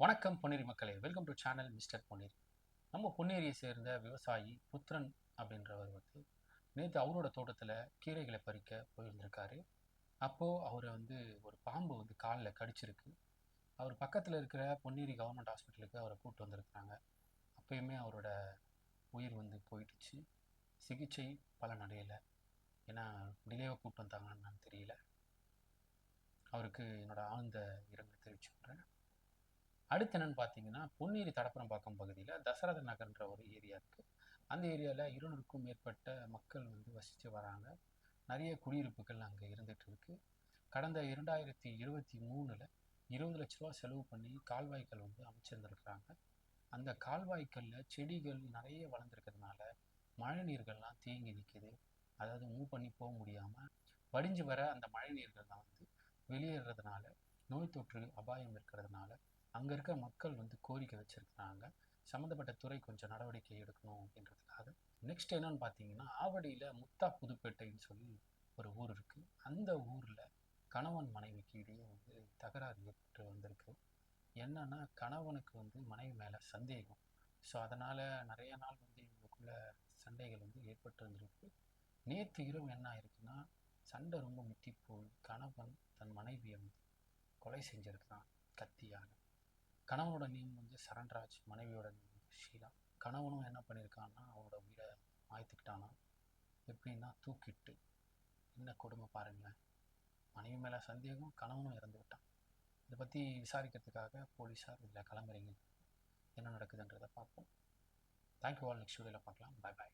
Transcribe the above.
வணக்கம் பொன்னேரி மக்களே. Welcome to channel Mister Ponneri. நம்ம பொன்னேரியை சேர்ந்த விவசாயி புத்திரன் அப்படின்றவர் வந்து நேற்று அவரோட தோட்டத்தில் கீரைகளை பறிக்க போயிருந்திருக்காரு. அப்போது அவரை வந்து ஒரு பாம்பு வந்து காலில் கடிச்சிருக்கு. அவர் பக்கத்தில் இருக்கிற பொன்னேரி கவர்மெண்ட் ஹாஸ்பிட்டலுக்கு அவரை கூப்பிட்டு வந்திருக்கிறாங்க. அப்பயுமே அவரோட உயிர் வந்து போயிடுச்சு. சிகிச்சை பலன் அடையலை. ஏன்னா டிலேவாக கூப்பிட்டு வந்தாங்கன்னு தெரியல. அவருக்கு என்னோடய ஆழ்ந்த இரங்கல் தெரிவிச்சுக்கிறேன். அடுத்து என்னன்னு பார்த்தீங்கன்னா பொன்னேரி தடப்பரம்பாக்கம் பகுதியில் தசரத நகர்ன்ற ஒரு ஏரியா இருக்குது அந்த ஏரியாவில் இருநூறுக்கும் மேற்பட்ட மக்கள் வந்து வசித்து வராங்க. நிறைய குடியிருப்புகள் அங்கே இருந்துகிட்டு இருக்கு. கடந்த இரண்டாயிரத்தி இருபத்தி மூணில் இருபது லட்ச ரூபா செலவு பண்ணி கால்வாய்கள் வந்து அமைச்சிருந்துருக்குறாங்க. அந்த கால்வாய்களில் செடிகள் நிறைய வளர்ந்துருக்கிறதுனால மழை நீர்கள்லாம் தேங்கி நிற்கிது அதாவது மூவ் பண்ணி போக முடியாமல் வடிஞ்சு வர அந்த மழை நீர்கள்லாம் வந்து வெளியேறதுனால நோய் தொற்று அபாயம் இருக்கிறதுனால அங்கே இருக்க மக்கள் வந்து கோரிக்கை வச்சுருக்கிறாங்க. சம்மந்தப்பட்ட துறை கொஞ்சம் நடவடிக்கை எடுக்கணும் அப்படின்றதுக்காக நெக்ஸ்ட் என்னன்னு பார்த்தீங்கன்னா ஆவடியில் முத்தா புதுப்பேட்டைன்னு சொல்லி ஒரு ஊர் இருக்குது அந்த ஊரில் கணவன் மனைவிக்கு இடையே வந்து தகராறு ஏற்பட்டு வந்திருக்கு. என்னன்னா கணவனுக்கு வந்து மனைவி மேலே சந்தேகம். ஸோ அதனால் நிறைய நாள் வந்து இவங்களுக்குள்ள சண்டைகள் வந்து ஏற்பட்டு வந்திருக்கு. நேற்று இரவு என்ன ஆயிருக்குன்னா சண்டை ரொம்ப முத்தி போய் கணவன் தன் மனைவியை வந்து கொலை செஞ்சுருக்கிறான் கத்தியால். கணவனோட நேம் வந்து சரண்ராஜ் மனைவியோட நேம் ஷீலா. கணவனும் என்ன பண்ணியிருக்கான்னா அவனோட உயிரை மாய்த்துக்கிட்டானா? எப்படின்னா தூக்கிட்டு என்ன கொடுமை பாருங்களேன். மனைவி மேலே சந்தேகம் கணவனும் இறந்து விட்டான். இதை பற்றி விசாரிக்கிறதுக்காக போலீஸார் இதில் கிளம்புறீங்க. என்ன நடக்குதுன்றதை பார்ப்போம். தேங்க்யூ ஆல் நெக்ஸ்ட் வீடியோவில் பார்க்கலாம். பாய் பாய்